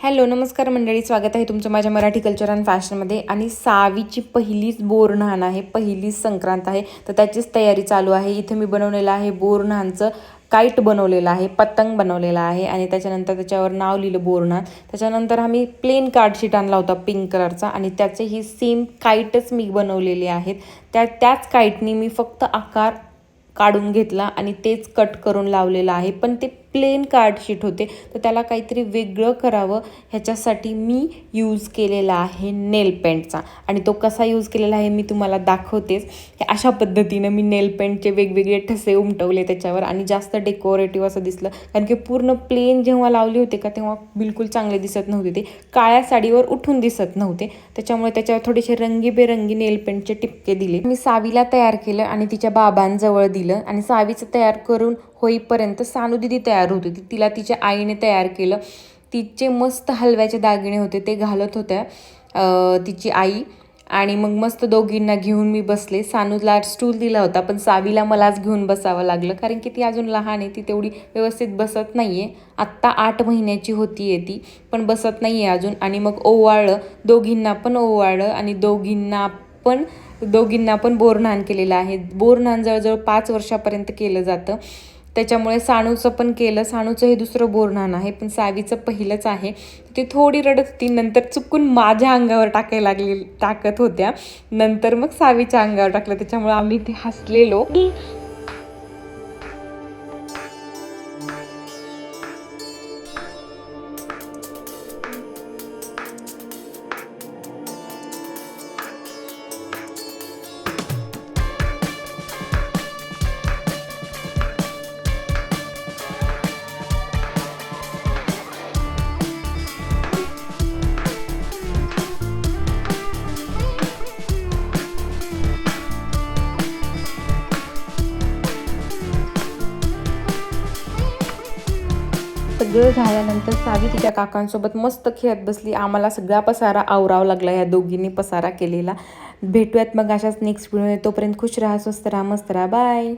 Hello नमस्कार मंडळी स्वागत आहे तुमचं माझ्या मराठी कल्चर अँड फॅशनमध्ये आणि सावीची पहिलीच बोरन्हाण आहे पहिलीच संक्रांत आहे. तर त्याचीच तयारी चालू आहे. इथे मी बनवलेलं आहे बोरन्हाणचं काईट बनवलेलं आहे पतंग बनवलेला आहे. आणि त्याच्यानंतर त्याच्यावर नाव लिहिलं बोरणार त्याच्यानंतर आम्ही प्लेन कार्डशीट आणला होता पिंक कलरचा आणि त्याचे ही सेम काईटच मी बनवलेले आहेत. त्या त्याच काईटनी मी फक्त आकार काढून घेतला आणि तेच कट करून लावलेलं आहे. पण ते प्लेन कार्डशीट होते. तर त्याला काहीतरी वेगळं करावं. ह्याच्यासाठी मी यूज केलेला आहे नेल पेंटचा आणि तो कसा यूज केलेला आहे मी तुम्हाला दाखवतेच. हे अशा पद्धतीनं मी नेल पेंटचे वेगवेगळे ठसे उमटवले त्याच्यावर. आणि जास्त डेकोरेटिव्ह असं दिसलं. कारण की पूर्ण प्लेन जेव्हा लावले होते का तेव्हा बिलकुल चांगले दिसत नव्हते ते. काळ्या साडीवर उठून दिसत नव्हते. त्याच्यामुळे त्याच्यावर थोडेसे रंगीबेरंगी नेल पेंटचे टिपके दिले. मी सावीला तयार केलं आणि तिच्या बाबांजवळ दिलं. आणि सावीचं तयार करून होईपर्यंत सानू दिदी तयार होती ती तिला तिच्या आईने तयार केलं. तिचे मस्त हलव्याचे दागिने होते ते घालत होत्या तिची आई. आणि मग मस्त दोघींना घेऊन मी बसले. सानूला स्टूल दिला होता पण सावीला मलाच घेऊन बसावं लागलं कारण की ती अजून लहान आहे ती तेवढी व्यवस्थित बसत नाही आहे आत्ता आठ महिन्याची होती आहे ती पण बसत नाही आहे अजून. आणि मग ओवाळलं. दोघींना पण ओवाळलं आणि दोघींना पण दोघींना पण बोरन्हाण केलेलं आहे. बोरन्हाण जवळजवळ पाच वर्षापर्यंत केलं जातं. त्याच्यामुळे साणूचं पण केलं. साणूचं हे दुसरं बोरणान आहे पण सावीचं पहिलंच आहे. ती थोडी रडत होती नंतर चुकून माझ्या अंगावर टाकायला लागली टाकत होत्या. नंतर मग सावीच्या अंगावर टाकलं. त्याच्यामुळे आम्ही ते हसलेलो. सगळं झाल्यानंतर सावी तिच्या काकांसोबत मस्त खेळत बसली. आम्हाला सगळा पसारा आवरावा लागला या दोघींनी पसारा केलेला. भेटूयात मग अशाच नेक्स्ट व्हिडिओ तोपर्यंत खुश राहा स्वस्त राहा मस्त राहा. बाय